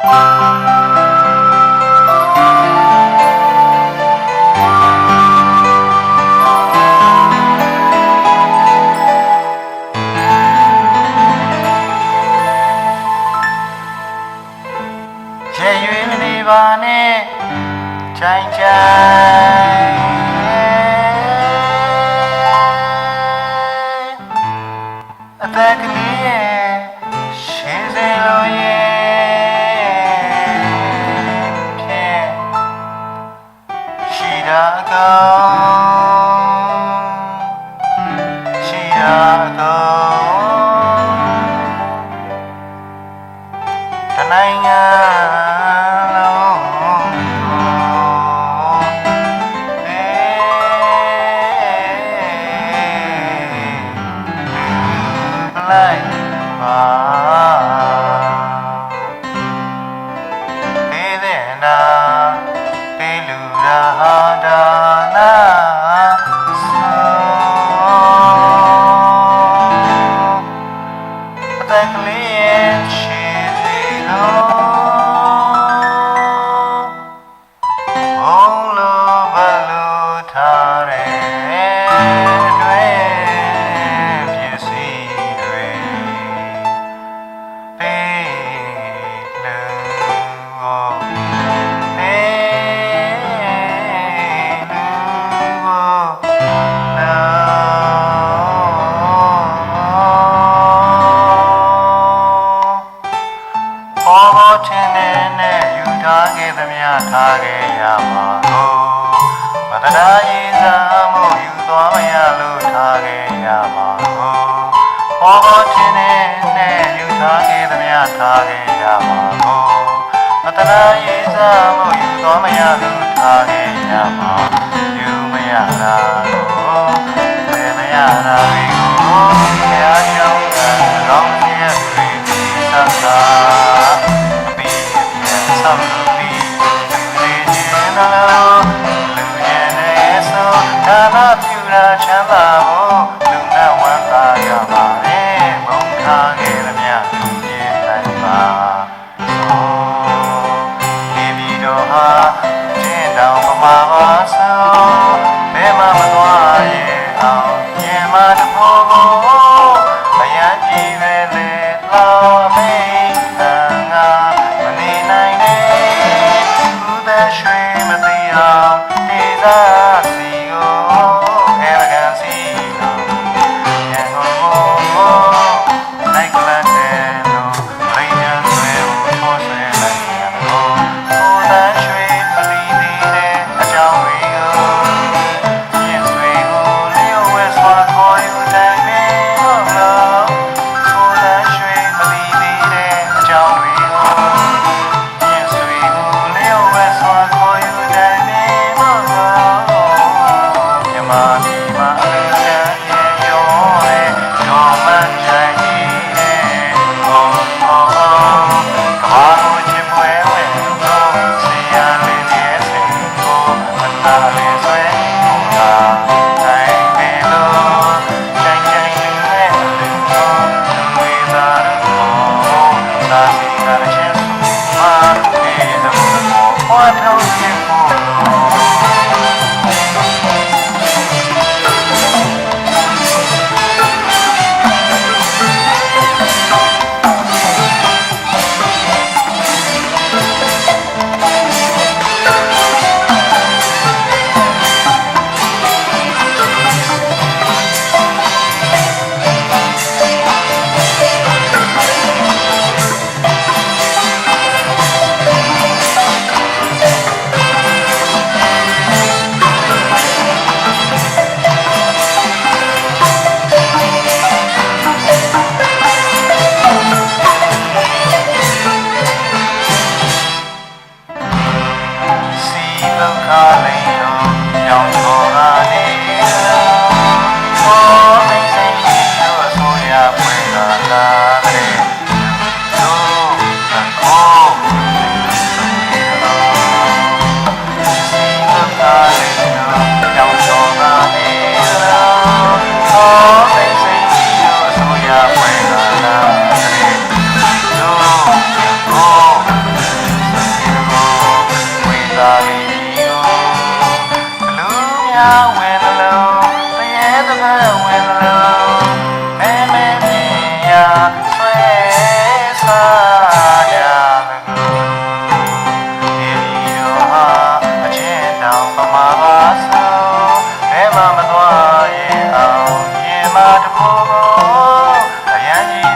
ကျေရွေးမနေပါနဲ့ချိုင်ချိုင်အသက်ကလေးရဲ့ သောတနိုင်ငံလုံးအေလိုက်ပါဒေသနာဒေလူရာ ထားခဲ့ရမှာကိုမတရားရေးစားမှုယူသွားမရလို့ထားခဲ့ရမှာကိုဘောဘောချင်းနဲ့နဲ့ယူထားခဲ့သမျှထားခဲ့ရမှာကိုမတရားရေးစားမှုယူသွားမရလို့ထားခဲ့ရမှာယူမရတာကိုမရတာ nó mà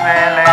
Lele.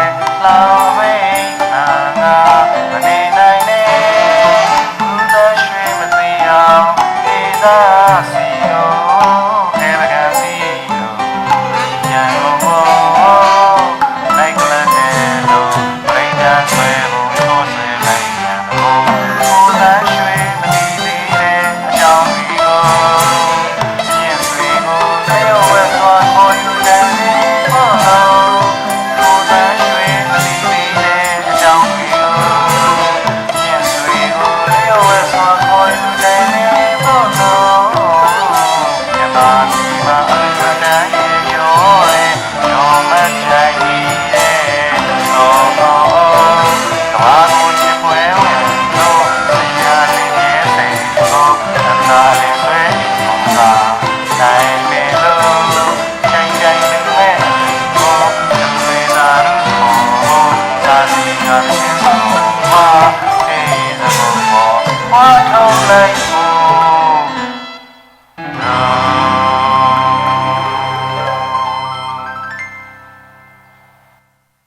heart all night.